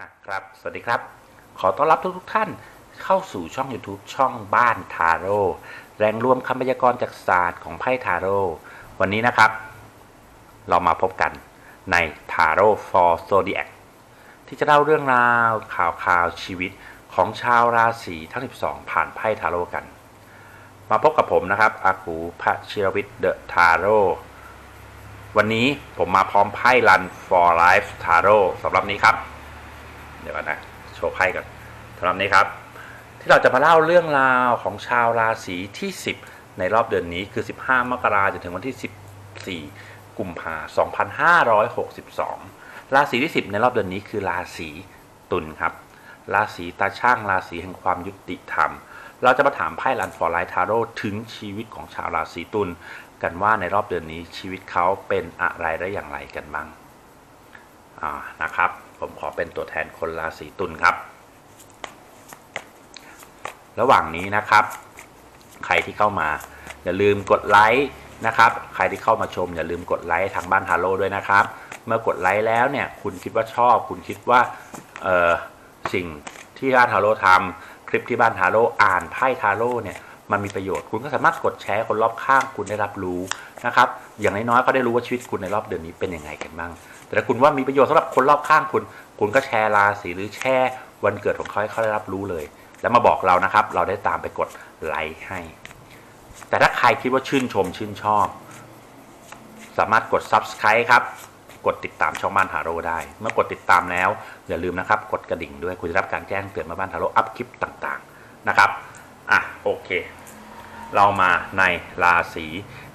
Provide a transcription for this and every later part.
อะครับ สวัสดีครับ ขอต้อนรับทุกทุกท่านเข้าสู่ช่อง YouTube ช่องบ้านทาโร่แรงรวมคำพยากรณ์จากศาสตร์ของไพ่ทาโร่วันนี้นะครับ เรามาพบกันในทาโร่ for Zodiac ที่จะเล่าเรื่องราวข่าวข่าวชีวิตของชาวราศีทั้ง 12 ผ่านไพ่ทาโร่กัน มาพบกับผมนะครับ อากูพระชิรวิทย์เดอะทาโร่วันนี้ผมมาพร้อมไพ่รัน for life ทาโร่สำหรับนี้ครับ ดี๋ยวก่อนนะโชว์ไพ่ก่อนสำหรับนี้ครับ ที่เราจะมาเล่าเรื่องราวของชาวราศีที่ 10 ในรอบเดือนนี้คือ 15 มกราจนถึงวันที่ 14 กุมภาพันธ์2562 ราศีที่ 10 ในรอบเดือนนี้คือราศีตุลครับ ราศีตาช่างราศีแห่งความยุติธรรม เราจะมาถามไพ่ลันฟอร์ไลท์ทาโร่ถึงชีวิตของชาวราศีตุลกันว่าในรอบเดือนนี้ชีวิตเขาเป็นอะไรและอย่างไรกันบ้าง อ่า นะครับ ผมขอเป็นตัวแทนคนราศีตุลครับ ระหว่างนี้นะครับ ใครที่เข้ามา อย่าลืมกดไลค์นะครับ ใครที่เข้ามาชม อย่าลืมกดไลค์ทางบ้านฮาโลด้วยนะครับ เมื่อกดไลค์แล้วเนี่ย คุณคิดว่าชอบ คุณคิดว่าสิ่งที่บ้านฮาโลทำคลิปที่บ้านฮาโลอ่านไพ่ทาโร่เนี่ยมันมีประโยชน์ คุณก็สามารถกดแชร์คนรอบข้างคุณได้รับรู้นะครับ อย่างน้อยๆก็ได้รู้ว่าชีวิตคุณในรอบเดือนนี้เป็นยังไงกันบ้าง แต่ถ้าคุณว่ามีประโยชน์สำหรับคนรอบข้างคุณ คุณก็แชร์ราศีหรือแชร์วันเกิดของเขาให้เขาได้รับรู้เลย แล้วมาบอกเรานะครับ เราได้ตามไปกดไลค์ให้ แต่ถ้าใครคิดว่าชื่นชมชื่นชอบ สามารถกด subscribe ครับ กดติดตามช่องบ้านทาโร่ได้ เมื่อกดติดตามแล้วอย่าลืมนะครับ กดกระดิ่งด้วยคุณจะรับการแจ้งเตือนมาบ้านทาโร่อัพคลิปต่างๆนะครับ อะโอเค เรามาในราศี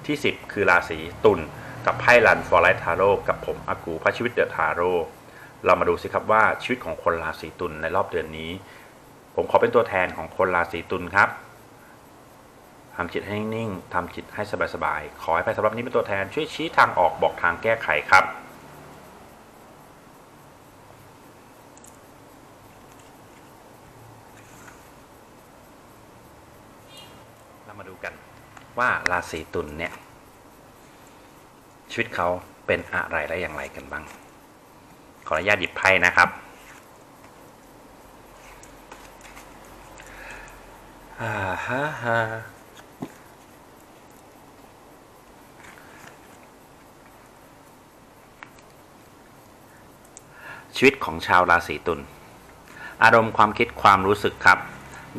ที่ 10 คือราศีตุลกับไพ่ลันฟอร์ไลท์ทาโร่กับผมอากูพระชีวิตเดอะทาโร่เรามาดูสิครับว่าชีวิตของคนราศีตุลในรอบเดือนนี้ ผมขอเป็นตัวแทนของคนราศีตุลครับทำจิตให้นิ่งๆทำจิตให้สบายๆขอให้ไพ่สำหรับนี้เป็นตัวแทนช่วยชี้ทางออกบอกทางแก้ไขครับเรามาดูกัน ว่าราศีตุลเนี่ย ชีวิตเขาเป็นอะไรและอย่างไรกันบ้าง ขออนุญาตหยิบไพ่นะครับอ่าฮะฮะชีวิตของชาวราศีตุล อารมณ์ความคิดความรู้สึกครับ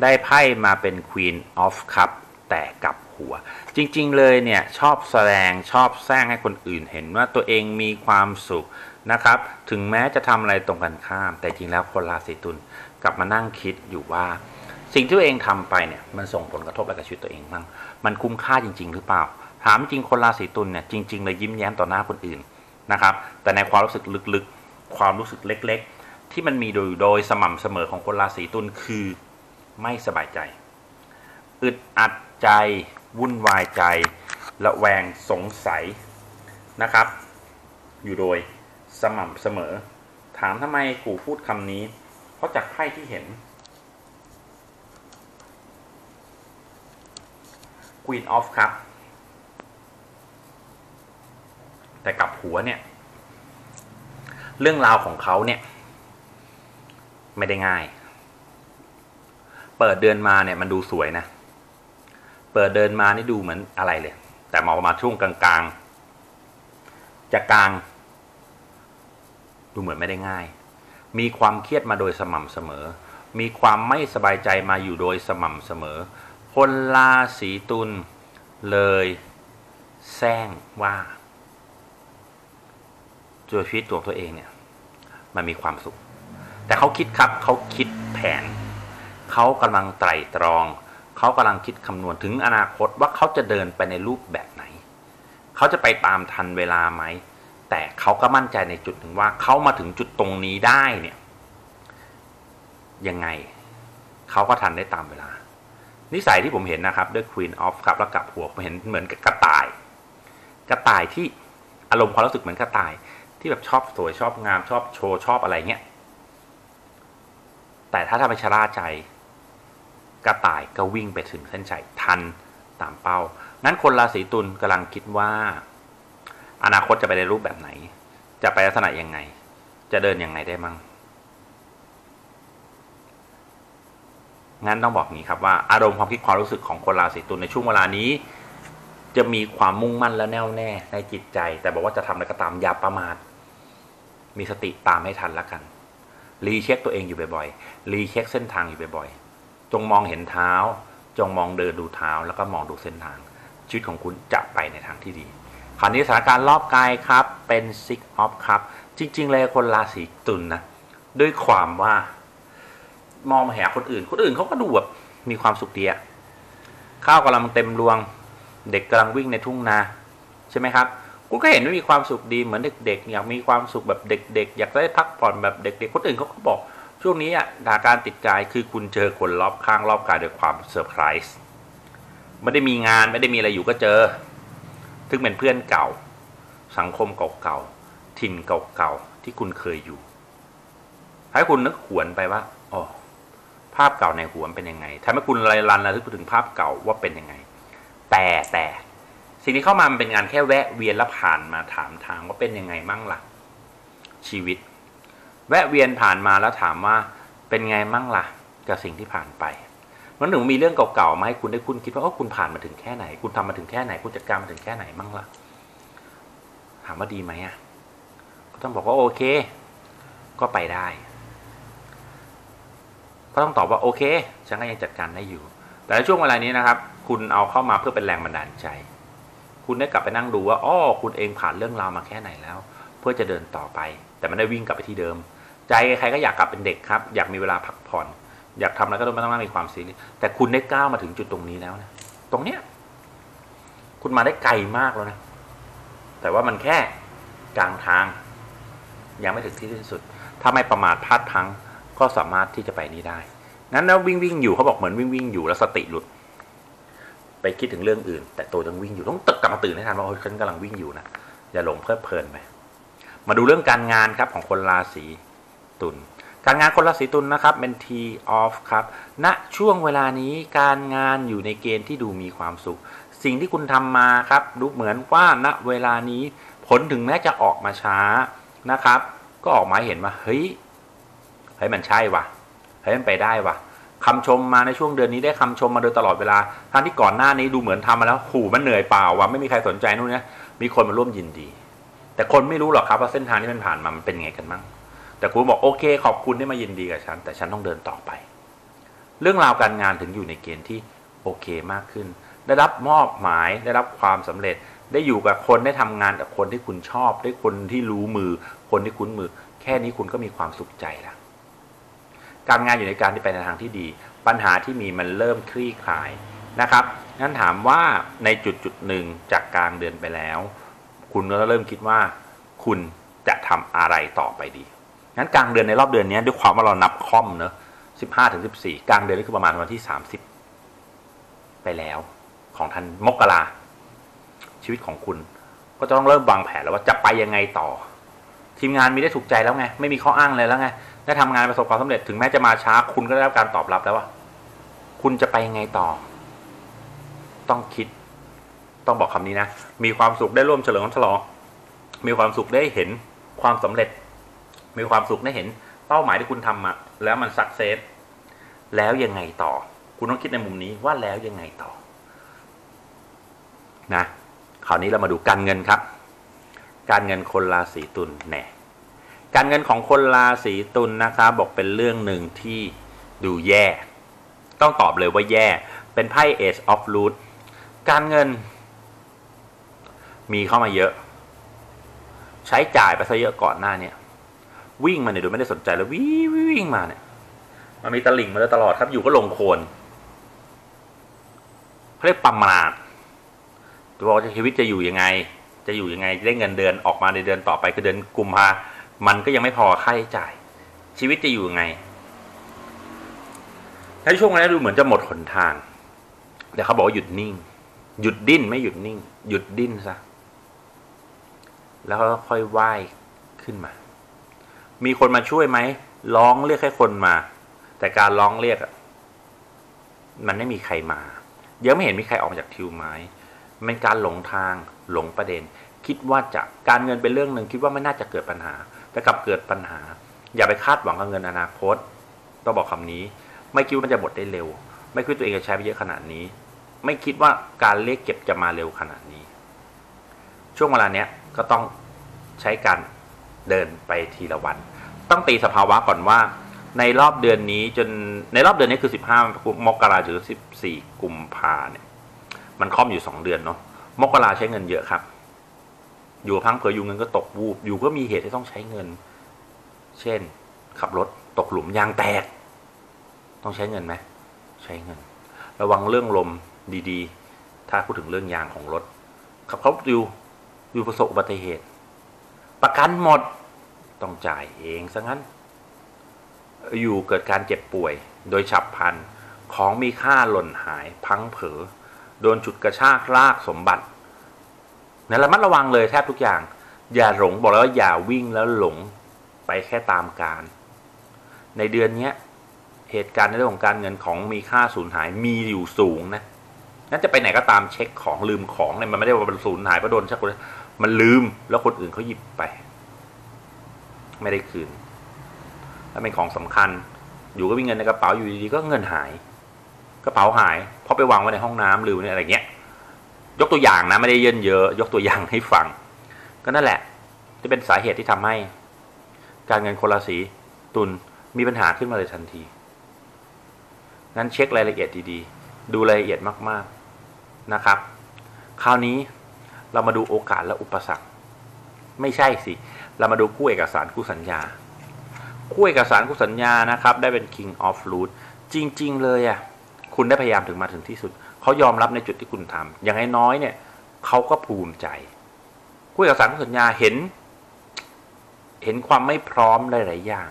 ได้ไพ่มาเป็น Queen of Cup แต่กับ หัว จริงๆเลยเนี่ยชอบแสดงชอบแซงให้คนอื่นเห็นว่าตัวเองมีความสุขนะครับ ถึงแม้จะทำอะไรตรงกันข้าม แต่จริงแล้วคนราศีตุลกลับมานั่งคิดอยู่ว่า สิ่งที่ตัวเองทำไปเนี่ยมันส่งผลกระทบอะไรกับชีวิตตัวเองบ้างมันคุ้มค่าจริง ๆ หรือเปล่า ถามจริงคนราศีตุลเนี่ยจริงๆเลยยิ้มแย้มต่อหน้าคนอื่นนะครับ แต่ในความรู้สึกลึกๆ ความรู้สึกเล็ก ๆ ที่มันมีโดยโดยสม่ำเสมอของคนราศีตุลคือไม่สบายใจอึดอัดใจ วุ่นวายใจระแวงสงสัยนะครับ อยู่โดยสม่ำเสมอ ถามทำไมกูพูดคำนี้ เพราะจากไพ่ที่เห็น Queen of ครับ แต่กับหัวเนี่ย เรื่องราวของเขาเนี่ย ไม่ได้ง่าย เปิดเดือนมาเนี่ยมันดูสวยนะ เปิดเดินมานี่ดูเหมือนอะไรเลย แต่มาประมาณช่วงกลางๆ จะกลาง ดูเหมือนไม่ได้ง่าย มีความเครียดมาโดยสม่ำเสมอ มีความไม่สบายใจมาอยู่โดยสม่ำเสมอ คนราศีตุลเลยแซงว่าตัวชีวิตตัวตัวเองเนี่ย มันมีความสุข แต่เขาคิดครับเขาคิดแผน เขากำลังไตร่ตรอง เขากำลังคิดคำนวณถึงอนาคตว่าเขาจะเดินไปในรูปแบบไหน เขาจะไปตามทันเวลาไหม แต่เขาก็มั่นใจในจุดหนึ่งว่าเขามาถึงจุดตรงนี้ได้เนี่ย ยังไง เขาก็ทันได้ตามเวลา นิสัยที่ผมเห็นนะครับด้วย Queen of ครับแล้วกลับหัวผมเห็นเหมือนกับกระต่าย กระต่ายที่อารมณ์ความรู้สึกเหมือนกระต่าย ที่แบบชอบสวยชอบงามชอบโชว์ชอบอะไรเงี้ยแต่ถ้าทำไปชะล่าใจ กระต่ายก็วิ่งไปถึงเส้นชัยทันตามเป้า นั้นคนราศีตุลกำลังคิดว่า อนาคตจะไปในรูปแบบไหน จะไปลักษณะยังไง จะเดินยังไงได้มั่งงั้นต้องบอกงี้ครับว่าอารมณ์ความคิดความรู้สึกของคนราศีตุลในช่วงเวลานี้ จะมีความมุ่งมั่นและแน่วแน่ในจิตใจ แต่บอกว่าจะทำอะไรก็ตามอย่าประมาทมีสติตามให้ทันละกัน รีเช็คตัวเองอยู่บ่อยๆ รีเช็คเส้นทางอยู่บ่อยๆ จงมองเห็นเท้า จงมองเดินดูเท้าแล้วก็มองดูเส้นทาง ชีวิตของคุณจะไปในทางที่ดีคราวนี้สถานการณ์รอบกายครับเป็นซิกออฟครับ จริง ๆ เลยคนราศีตุลนนะด้วยความว่ามองมาหาคนอื่น คนอื่นเขาก็ดูแบบมีความสุขดีอะข้าวกำลังเต็มรวง เด็กกำลังวิ่งในทุ่งนาใช่ไหมครับกูก็เห็นว่ามีความสุขดีเหมือนเด็กๆอยากมีความสุขแบบเด็ก ๆ อยากได้พักผ่อนแบบเด็ก ๆ คนอื่นเขาก็บอก ช่วงนี้อะดาการติดกายคือคุณเจอคนรอบข้างรอบกายด้วยความเซอร์ไพรส์ไม่ได้มีงานไม่ได้มีอะไรอยู่ก็เจอ ซึ่งเป็นเพื่อนเก่า สังคมเก่าๆถิ่นเก่าๆที่คุณเคยอยู่ ให้คุณนึกหวนไปว่าอ๋อภาพเก่าในหัวมันเป็นยังไงทำให้คุณไรรันระลึกถึงภาพเก่าว่าเป็นยังไง แต่แต่สิ่งที่เข้ามามันเป็นงานแค่แวะเวียนแล้วผ่านมาถามทางว่าเป็นยังไงมั่งล่ะ ชีวิต แวะเวียนผ่านมาแล้วถามว่าเป็นไงมั่งล่ะ กับสิ่งที่ผ่านไปมันถึงมีเรื่องเก่าๆมาให้คุณได้คุณคิดว่าคุณผ่านมาถึงแค่ไหน คุณทำมาถึงแค่ไหน คุณจัดการมาถึงแค่ไหนมั่งล่ะ ถามว่าดีไหมอะก็ต้องบอกว่าโอเค ก็ไปได้ ก็ต้องตอบว่าโอเคฉันก็ยังจัดการได้อยู่ แต่ในช่วงเวลานี้นะครับ คุณเอาเข้ามาเพื่อเป็นแรงบันดาลใจ คุณได้กลับไปนั่งดูว่าอ้อคุณเองผ่านเรื่องราวมาแค่ไหนแล้ว เพื่อจะเดินต่อไป แต่ไม่ได้วิ่งกลับไปที่เดิม ใจใครก็อยากกลับเป็นเด็กครับ อยากมีเวลาพักผ่อน อยากทำอะไรก็ต้องไม่ต้องมีความซีเรียสแต่คุณได้ก้าวมาถึงจุดตรงนี้แล้วนะตรงเนี้ยคุณมาได้ไกลมากแล้วนะ แต่ว่ามันแค่กลางทาง ยังไม่ถึงที่สิ้นสุด ถ้าไม่ประมาทพลาดพลั้งก็สามารถที่จะไปนี้ได้งั้นแล้ววิ่งวิ่งอยู่เขาบอกเหมือนวิ่งวิ่งอยู่แล้วสติหลุด ไปคิดถึงเรื่องอื่น แต่ตัวยังวิ่งอยู่ต้องตึกกลับมาตื่นให้ทันว่าฉันกำลังวิ่งอยู่นะอย่าหลงเพลิดเพลินไปมาดูเรื่องการงานครับของคนราศี ตุลการงานคนราศีตุลนะครับเป็น T off ครับณช่วงเวลานี้การงานอยู่ในเกณฑ์ที่ดูมีความสุข สิ่งที่คุณทำมาครับดูเหมือนว่าณเวลานี้ผลถึงแม้จะออกมาช้านะครับ ก็ออกมาเห็นว่าเฮ้ยเฮ้ยมันใช่วะเฮ้ยมันไปได้วะคำชมมาในช่วงเดือนนี้ได้คำชมมาโดยตลอดเวลาทั้งที่ก่อนหน้านี้ดูเหมือนทำมาแล้วขู่มันเหนื่อยเปล่าวะไม่มีใครสนใจนู่นนี่มีคนมาร่วมยินดี แต่คนไม่รู้หรอกครับว่าเส้นทางที่มันผ่านมามันเป็นไงกันบ้าง แต่คุณบอกโอเค ขอบคุณที่มายินดีกับฉัน แต่ฉันต้องเดินต่อไป เรื่องราวการงานถึงอยู่ในเกณฑ์ที่โอเคมากขึ้น ได้รับมอบหมายได้รับความสำเร็จ ได้อยู่กับคนได้ทำงานกับคนที่คุณชอบ ได้คนที่รู้มือ คนที่คุ้นมือ แค่นี้คุณก็มีความสุขใจแล้วการงานอยู่ในการที่ไปในทางที่ดี ปัญหาที่มีมันเริ่มคลี่คลายนะครับงั้นถามว่าในจุดจุดหนึ่งจากกลางเดือนไปแล้ว คุณก็เริ่มคิดว่า คุณจะทำอะไรต่อไปดี งั้นกลางเดือนในรอบเดือนนี้ด้วยความว่าเรานับค่อมเนอะสิบห้าถึงสิบสี่กลางเดือนนี่คือประมาณวันที่สามสิบไปแล้ว ของทันมกราชีวิตของคุณ ก็จะต้องเริ่มวางแผนแล้วว่าจะไปยังไงต่อ ทีมงานมีได้ถูกใจแล้วไง ไม่มีข้ออ้างเลยแล้วไงได้ทำงานประสบความสำเร็จถึงแม้จะมาช้า คุณก็ได้รับการตอบรับแล้วว่า คุณจะไปยังไงต่อ ต้องคิด ต้องบอกคำนี้นะ มีความสุขได้ร่วมเฉลิมฉลอง มีความสุขได้เห็นความสำเร็จ มีความสุขได้เห็นเป้าหมายที่คุณทำมาแล้วมันสักเซสแล้วยังไงต่อ คุณต้องคิดในมุมนี้ว่าแล้วยังไงต่อ นะคราวนี้เรามาดูการเงินครับ การเงินคนราศีตุลแน่การเงินของคนราศีตุลนะครับบอกเป็นเรื่องหนึ่งที่ดูแย่ ต้องตอบเลยว่าแย่ เป็นไพ่ Ace of Root การเงิน มีเข้ามาเยอะ ใช้จ่ายไปซะเยอะก่อนหน้าเนี่ย วิ่งมาเนี่ยโดยไม่ได้สนใจแล้ววิ่งวิ่งมาเนี่ย มันมีตลิ่งมาตลอดครับ อยู่ก็ลงโคลนเขาเรียกประมาทตัวชีวิตจะอยู่ยังไง จะอยู่ยังไงได้เงินเดือนออกมาในเดือนต่อไปคือเดือนกุมภามันก็ยังไม่พอค่าใช้จ่าย ชีวิตจะอยู่ยังไงในช่วงนั้นดูเหมือนจะหมดหนทาง แต่เขาบอกว่าหยุดนิ่ง หยุดดิ้นไม่หยุดนิ่ง หยุดดิ้นซะแล้วก็ค่อยว่ายขึ้นมา มีคนมาช่วยไหมร้องเรียกให้คนมา แต่การร้องเรียกมันไม่มีใครมายังไม่เห็นมีใครออกมาจากทิวไม้เป็นการหลงทางหลงประเด็น คิดว่าจะการเงินเป็นเรื่องหนึ่งคิดว่าไม่น่าจะเกิดปัญหา แต่กลับเกิดปัญหา อย่าไปคาดหวังกับเงินอนาคตต้องบอกคำนี้ ไม่คิดว่ามันจะหมดได้เร็ว ไม่คิดตัวเองจะใช้ไปเยอะขนาดนี้ ไม่คิดว่าการเรียกเก็บจะมาเร็วขนาดนี้ ช่วงเวลาเนี้ยก็ต้องใช้การเดินไปทีละวัน ต้องตีสภาวะก่อนว่า ในรอบเดือนนี้จนในรอบเดือนนี้คือ 15 มกราถึง 14 กุมภาเนี่ย มันค่อมอยู่ 2 เดือนเนาะมกราใช้เงินเยอะครับ อยู่พังเผยอยู่เงินก็ตกวูบอยู่ก็มีเหตุที่ต้องใช้เงิน เช่น ขับรถตกหลุมยางแตก ต้องใช้เงินไหมใช้เงิน ระวังเรื่องลมดีๆ ถ้าพูดถึงเรื่องยางของรถขับเขาอยู่อยู่ประสบอุบัติเหตุ ประกันหมด ต้องจ่ายเองซะงั้น อยู่เกิดการเจ็บป่วย โดยฉับพลัน ของมีค่าหล่นหายพังเผลอโดนจุดกระชากลากสมบัติในระมัดระวังเลยแทบทุกอย่าง อย่าหลงบอกแล้วอย่าวิ่งแล้วหลงไปแค่ตามการ ในเดือนนี้เหตุการณ์ในเรื่องของการเงินของมีค่าสูญหายมีอยู่สูงนะนั่นจะไปไหนก็ตามเช็คของลืมของเนี่ยมันไม่ได้ว่ามันสูญหายเพราะโดนชักคนมันลืมแล้วคนอื่นเขาหยิบไป ไม่ได้คืนถ้าเป็นของสำคัญ อยู่ก็มีเงินในกระเป๋าอยู่ดีๆก็เงินหาย กระเป๋าหาย เพราะไปวางไว้ในห้องน้ำลืมเนี่ยอะไรเงี้ย ยกตัวอย่างนะไม่ได้เยินเยอะ ยกตัวอย่างให้ฟัง ก็นั่นแหละจะเป็นสาเหตุที่ทำให้ การเงินคนราศีตุลมีปัญหาขึ้นมาเลยทันทีงั้นเช็ครายละเอียดดีๆ ดูรายละเอียดมากๆนะครับ คราวนี้เรามาดูโอกาสและอุปสรรค ไม่ใช่สิ เรามาดูคู่เอกสารคู่สัญญา คู่เอกสารคู่สัญญานะครับ ได้เป็น king of root จริง ๆ เลยอะ่ะคุณได้พยายามถึงมาถึงที่สุด เขายอมรับในจุดที่คุณทำอย่างน้อยเนี่ยเขาก็ภูมิใจ คู่เอกสารคู่สัญญาเห็น เห็นความไม่พร้อมหลายๆอย่าง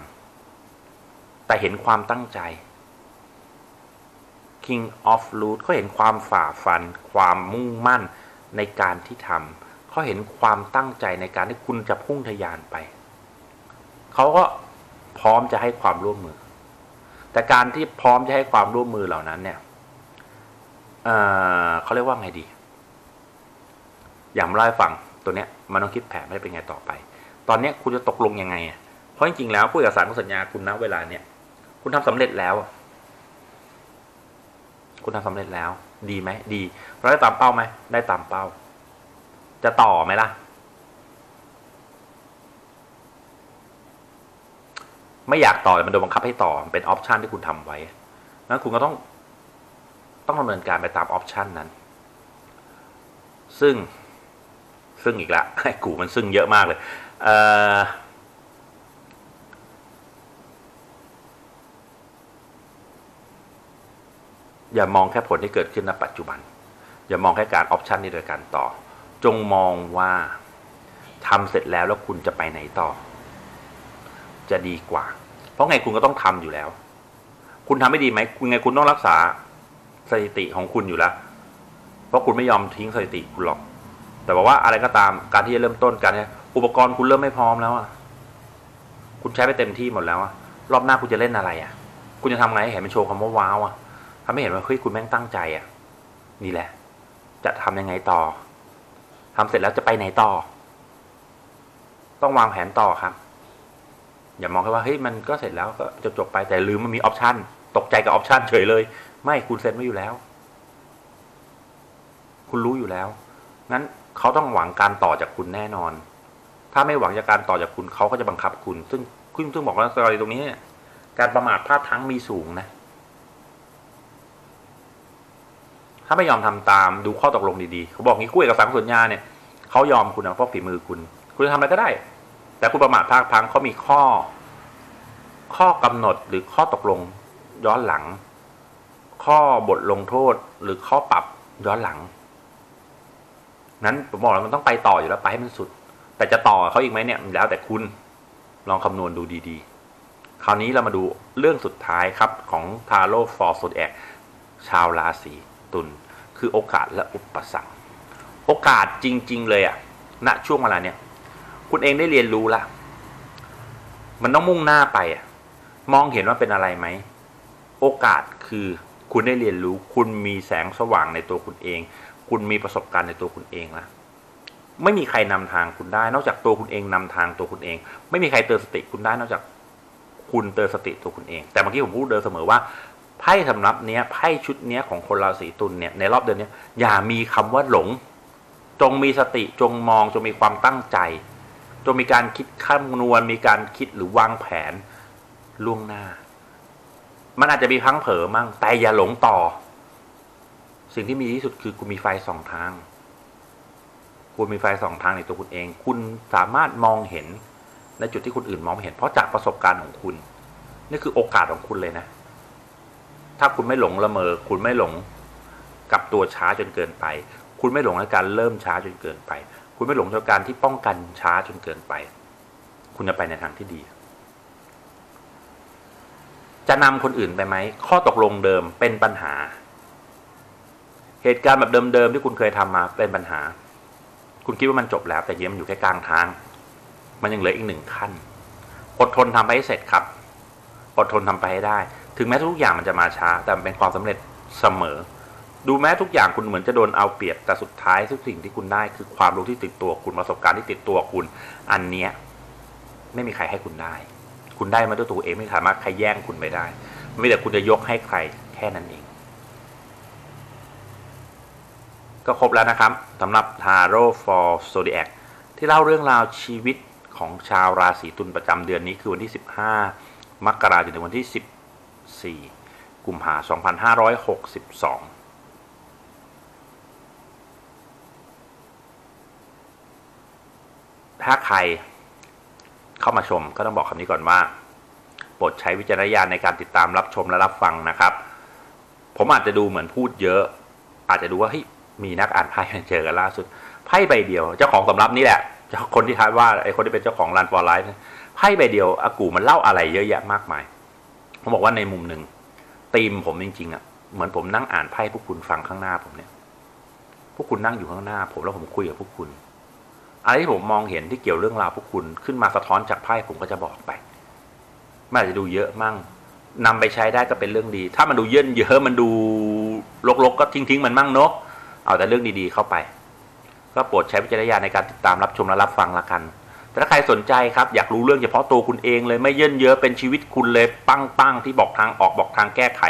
แต่เห็นความตั้งใจ King of Root เขาเห็นความฝ่าฟัน ความมุ่งมั่นในการที่ทำ เขาเห็นความตั้งใจในการที่คุณจะพุ่งทะยานไป เขาก็พร้อมจะให้ความร่วมมือ แต่การที่พร้อมจะให้ความร่วมมือเหล่านั้นเนี่ยเเขาเรียกว่าไงดี อย่างมาเล่าให้ฟังตัวเนี้ยมันต้องคิดแผนไม่เป็นไงต่อไป ตอนเนี้ยคุณจะตกลงยังไง เพราะจริงๆแล้วผู้เอกสารสัญญาคุณณเวลาเนี้ยคุณทำสำเร็จแล้ว คุณทำสำเร็จแล้ว ดีไหม ดี เราได้ตามเป้าไหม ได้ตามเป้า จะต่อไหมล่ะ ไม่อยากต่อมันโดนบังคับให้ต่อเป็นออปชันที่คุณทำไว้นั้นคุณก็ต้องต้องดำเนินการไปตามออปชันนั้น ซึ่งซึ่งอีกล้วไอ้กูมันซึ่งเยอะมากเลยเอออย่ามองแค่ผลที่เกิดขึ้นณปัจจุบัน อย่ามองแค่การออปชันนี้โดยการต่อ จงมองว่าทำเสร็จแล้วแล้วคุณจะไปไหนต่อ จะดีกว่า เพราะไงคุณก็ต้องทำอยู่แล้ว คุณทำไม่ดีไหมคุณไงคุณต้องรักษาสถิติของคุณอยู่แล้ว เพราะคุณไม่ยอมทิ้งสถิติคุณหรอก แต่บอกว่าอะไรก็ตามการที่จะเริ่มต้นการอุปกรณ์คุณเริ่มไม่พร้อมแล้วอะคุณใช้ไปเต็มที่หมดแล้วอะรอบหน้าคุณจะเล่นอะไรอะ คุณจะทำไงให้เห็นมันโชว์คำว่าว้าวอะทำให้เห็นว่าเฮ้ยคุณแม่งตั้งใจอะ นี่แหละ จะทำยังไงต่อ ทำเสร็จแล้วจะไปไหนต่อ ต้องวางแผนต่อครับ อย่ามองแค่ว่าเฮ้ยมันก็เสร็จแล้วก็จบจบไปแต่ลืมมันมีออปชันตกใจกับออปชันเฉยเลย ไม่คุณเซ็นไว้อยู่แล้ว คุณรู้อยู่แล้วงั้นเขาต้องหวังการต่อจากคุณแน่นอน ถ้าไม่หวังจากการต่อจากคุณเขาก็จะบังคับคุณ ซึ่งคุณซึ่งบอกว่าสตอรี่ตรงนี้ การประมาทพลาดทั้งมีสูงนะ ถ้าไม่ยอมทำตามดูข้อตกลงดีๆเขาบอกงี้คู่เอกสารสัญญาเนี่ยเขายอมคุณนะเพราะฝีมือคุณ คุณจะทำอะไรก็ได้ แต่คุณประมาทพลาดพลั้งเขามีข้อ ข้อกำหนดหรือข้อตกลงย้อนหลัง ข้อบทลงโทษหรือข้อปรับย้อนหลัง นั้นผมบอกแล้วมันต้องไปต่ออยู่แล้วไปให้มันสุด แต่จะต่อเขาอีกไหมเนี่ยแล้วแต่คุณลองคำนวณดูดีๆ คราวนี้เรามาดูเรื่องสุดท้ายครับของทาโร่ฟอร์สุดแอกชาวราศี ตุลคือโอกาสและอุปสรรค โอกาสจริง ๆ เลยอะณช่วงเวลาเนี่ยคุณเองได้เรียนรู้ละมันต้องมุ่งหน้าไปอะมองเห็นว่าเป็นอะไรไหม โอกาสคือคุณได้เรียนรู้ คุณมีแสงสว่างในตัวคุณเอง คุณมีประสบการณ์ในตัวคุณเองละไม่มีใครนำทางคุณได้ นอกจากตัวคุณเองนำทางตัวคุณเอง ไม่มีใครเตือนสติคุณได้นอกจากคุณเตือนสติตัวคุณเอง แต่เมื่อกี้ผมพูดเดิมเสมอว่า ไพ่สำรับเนี้ยไพ่ชุดเนี้ยของคนราศีตุลเนี่ยในรอบเดือนเนี้ยอย่ามีคำว่าหลง จงมีสติจงมองจงมีความตั้งใจ จงมีการคิดคำนวณมีการคิดหรือวางแผนล่วงหน้า มันอาจจะมีพังเผลอมั่งแต่อย่าหลงต่อ สิ่งที่มีที่สุดคือคุณมีไฟสองทางคุณมีไฟสองทางในตัวคุณเอง คุณสามารถมองเห็นในจุดที่คนอื่นมองไม่เห็น เพราะจากประสบการณ์ของคุณ นี่คือโอกาสของคุณเลยนะ ถ้าคุณไม่หลงละเมอ คุณไม่หลงกับตัวช้าจนเกินไป คุณไม่หลงในการเริ่มช้าจนเกินไป คุณไม่หลงในการที่ป้องกันช้าจนเกินไป คุณจะไปในทางที่ดี จะนำคนอื่นไปไหม ข้อตกลงเดิมเป็นปัญหา เหตุการณ์แบบเดิมๆที่คุณเคยทำมาเป็นปัญหา คุณคิดว่ามันจบแล้ว แต่ยี่ยมนอยู่แค่กลางทาง มันยังเหลืออีกหนึ่งขั้น อดทนทำไปให้เสร็จครับ อดทนทำไปให้ได้ ถึงแม้ทุกอย่างมันจะมาช้า แต่เป็นความสำเร็จเสมอ ดูแม้ทุกอย่างคุณเหมือนจะโดนเอาเปรียบ แต่สุดท้ายทุกสิ่งที่คุณได้คือความรู้ที่ติดตัวคุณประสบการณ์ที่ติดตัวคุณ อันเนี้ยไม่มีใครให้คุณได้ คุณได้มาด้วยตัวเองไม่สามารถใครแย่งคุณไปได้ ไม่แต่คุณจะยกให้ใครแค่นั้นเอง ก็ครบแล้วนะครับสำหรับ Tarot for Zodiac ที่เล่าเรื่องราวชีวิตของชาวราศีตุลประจำเดือนนี้คือวันที่ 15 มกราคมจนถึงวันที่ 14 กุมภา2562ถ้าใครเข้ามาชมก็ต้องบอกคำนี้ก่อนว่าโปรดใช้วิจารณญาณในการติดตามรับชมและรับฟังนะครับ ผมอาจจะดูเหมือนพูดเยอะ อาจจะดูว่าเฮ้ยมีนักอ่านไพ่มาเจอกันล่าสุดไพ่ใบเดียว เจ้าของสำรับนี่แหละเจ้าคนที่ท้ายว่าไอ้คนที่เป็นเจ้าของรันฟอร์ไลฟ์ไพ่ใบเดียวอากูมันเล่าอะไรเยอะแยะมากมาย ผมบอกว่าในมุมหนึ่งธีมผมจริงๆอะเหมือนผมนั่งอ่านไพ่พวกคุณฟังข้างหน้าผมเนี่ย พวกคุณนั่งอยู่ข้างหน้า ผมแล้วผมคุยกับพวกคุณ อะไรที่ผมมองเห็นที่เกี่ยวเรื่องราวพวกคุณขึ้นมาสะท้อนจากไพ่ผมก็จะบอกไปมันอาจจะดูเยอะมั่งนำไปใช้ได้ก็เป็นเรื่องดี ถ้ามันดูเยินเยอะมันดูลกๆก็ทิ้งๆมันมั่งเนาะเอาแต่เรื่องดีๆเข้าไป ก็โปรดใช้วิจารณญาณในการติดตามรับชมและรับฟังละกัน แต่ถ้าใครสนใจครับอยากรู้เรื่องเฉพาะตัวคุณเองเลยไม่เยินเยอะเป็นชีวิตคุณเลยปั้งๆที่บอกทางออกบอกทางแก้ไข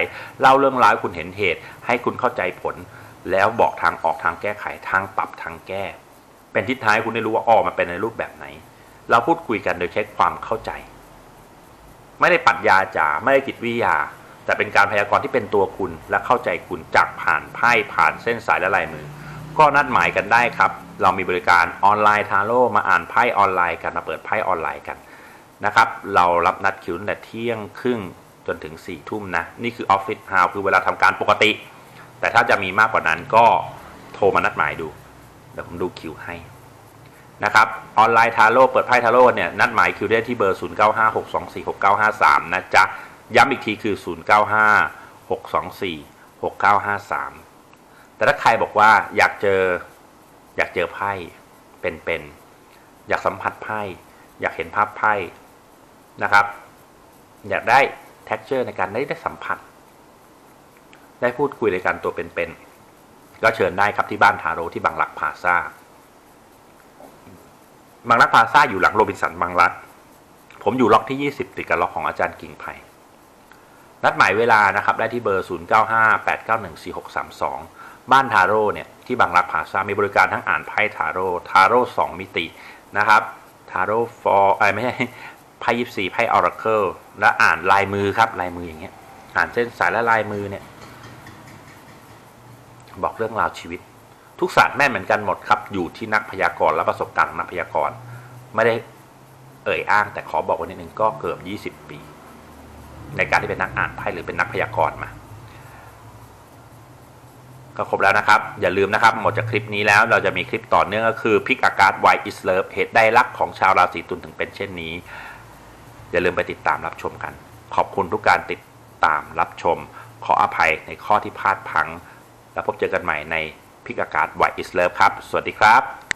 เล่าเรื่องราวให้คุณเห็นเหตุ ให้คุณเข้าใจผล แล้วบอกทางออกทางแก้ไขทางปรับทางแก้ เป็นทิศทางคุณได้รู้ว่าอ๋อมันเป็นในรูปแบบไหน เราพูดคุยกันโดยใช้ความเข้าใจ ไม่ได้ปรัชญาจ๋าไม่ได้จิตวิทยา แต่เป็นการพยากรณ์ที่เป็นตัวคุณและเข้าใจคุณจากผ่านไพ่ผ่านเส้นสายและลายมือ ก็นัดหมายกันได้ครับ เรามีบริการออนไลน์ทาโร่มาอ่านไพ่ออนไลน์กันมาเปิดไพ่ออนไลน์กันนะครับ เรารับนัดคิวตั้งแต่เที่ยงครึ่งจนถึง4ี่ทุ่มนะ นี่คือออฟฟิศฮาวคือเวลาทำการปกติ แต่ถ้าจะมีมากกว่านั้นก็โทรมานัดหมายดู เดี๋ยวผมดูคิวให้นะครับออนไลน์ทาโร่เปิดไพ่ทาโร่เนี่ยนัดหมายคิวได้ที่เบอร์ 0956246953 นะจ๊ะ ย้ำอีกทีคือ 0956246953 แต่ถ้าใครบอกว่าอยากเจออยากเจอไพ่เป็นๆอยากสัมผัสไพ่อยากเห็นภาพไพ่นะครับ อยากได้ t e x t อร์ในการได้ได้สัมผัส ได้พูดคุยในการตัวเป็นๆก็เชิญได้ครับที่บ้านทาโร่ที่บางหลักพาซาบางรักพาซาอยู่หลังโรบินสันบางรักผมอยู่ล็อกที่ 20 ติดกับล็อกของอาจารย์กิ่งไผ่นัดหมายเวลานะครับ ได้ที่เบอร์ 0958914632 บ้านทาโร่เนี่ยที่บางรักพาซามีบริการทั้งอ่านไพ่ทาโร่ทาโร่สองมิตินะครับทาโร่ฟอร์ไอไม่ใช่ไพ่ยิปซีไพ่ออราเคิลและอ่านลายมือครับลายมืออย่างเงี้ยอ่านเส้นสายและลายมือเนี่ย บอกเรื่องราวชีวิต ทุกศาสตร์แม่เหมือนกันหมดครับ อยู่ที่นักพยากรณ์และประสบการณ์นักพยากรณ์ไม่ได้เอ่ยอ้าง แต่ขอบอกไว้นิดนึงก็เกือบ 20 ปี ในการที่เป็นนักอ่านไพ่หรือเป็นนักพยากรณ์มา ก็ครบแล้วนะครับ อย่าลืมนะครับ หมดจากคลิปนี้แล้วเราจะมีคลิปต่อเนื่องก็คือพิกอากาศไวอิสเลิฟเหตุได้รักของชาวราศีตุลถึงเป็นเช่นนี้ อย่าลืมไปติดตามรับชมกัน ขอบคุณทุกการติดตามรับชม ขออภัยในข้อที่พลาดพัง แล้วพบเจอกันใหม่ในพิกอากาศไวอิสเลิฟครับ สวัสดีครับ